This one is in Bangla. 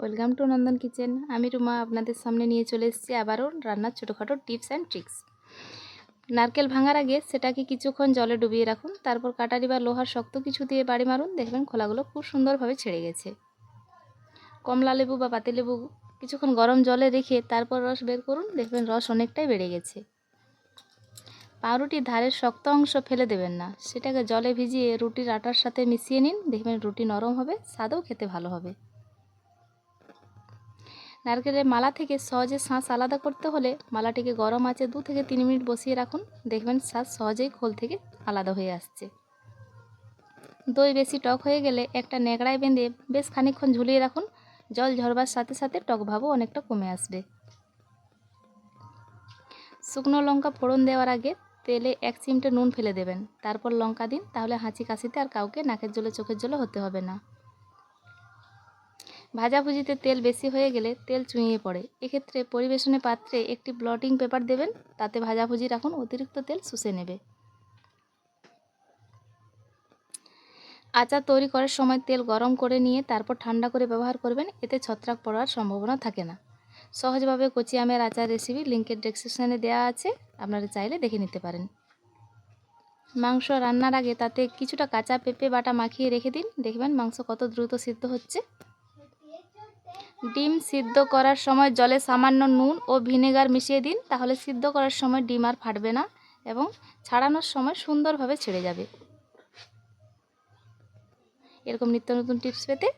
Welcome to Nandan kitchen. আমি রুমা আপনাদের সামনে নিয়ে চলে এসেছি আবারও রান্নার ছোটোখাটো টিপস অ্যান্ড ট্রিক্স। নারকেল ভাঙার আগে সেটাকে কিছুক্ষণ জলে ডুবিয়ে রাখুন, তারপর কাটারি বা লোহার শক্ত কিছু দিয়ে বাড়ি মারুন, দেখবেন খোলাগুলো খুব সুন্দরভাবে ছেড়ে গেছে। কমলা লেবু বা পাতিলেবু কিছুক্ষণ গরম জলে রেখে তারপর রস বের করুন, দেখবেন রস অনেকটাই বেড়ে গেছে। পাউরুটির ধারের শক্ত অংশ ফেলে দেবেন না, সেটাকে জলে ভিজিয়ে রুটির আটার সাথে মিশিয়ে নিন, দেখবেন রুটি নরম হবে, স্বাদও খেতে ভালো হবে। নারকেলের মালা থেকে সহজে শাঁস আলাদা করতে হলে মালাটিকে গরম আছে দু থেকে তিন মিনিট বসিয়ে রাখুন। দেখবেন শাঁস সহজেই খোল থেকে আলাদা হয়ে আসছে। দই বেশি টক হয়ে গেলে একটা ন্যাকড়ায় বেঁধে বেশ খানিকক্ষণ ঝুলিয়ে রাখুন। জল ঝরবার সাথে সাথে টক ভাবও অনেকটা কমে আসবে। শুকনো লঙ্কা ফোড়ন দেওয়ার আগে তেলে এক চিমটে নুন ফেলে দেবেন। তারপর লঙ্কা দিন, তাহলে হাঁচি কাশিতে আর কাউকে নাকের জলে চোখের জলে হতে হবে না। ভাজাভুজিতে তেল বেশি হয়ে গেলে তেল চুঁইয়ে পড়ে। এক্ষেত্রে পরিবেশনের পাত্রে একটি ব্লটিং পেপার দেবেন, তাতে ভাজাভুজি রাখুন, অতিরিক্ত তেল শুষে নেবে। আচার তৈরি করার সময় তেল গরম করে নিয়ে তারপর ঠান্ডা করে ব্যবহার করবেন, এতে ছত্রাক পড়ার সম্ভাবনা থাকে না। সহজভাবে কচি আমের আচার রেসিপি লিঙ্কের ডেসক্রিপশানে দেওয়া আছে, আপনারা চাইলে দেখে নিতে পারেন। মাংস রান্নার আগে তাতে কিছুটা কাঁচা পেঁপে বাটা মাখিয়ে রেখে দিন, দেখবেন মাংস কত দ্রুত সিদ্ধ হচ্ছে। ডিম সিদ্ধ করার সময় জলে সামান্য নুন ও ভিনেগার মিশিয়ে দিন, তাহলে সিদ্ধ করার সময় ডিম আর ফাটবে না এবং ছাড়ানোর সময় সুন্দরভাবে ছেড়ে যাবে। এরকম নিত্য নতুন টিপস পেতে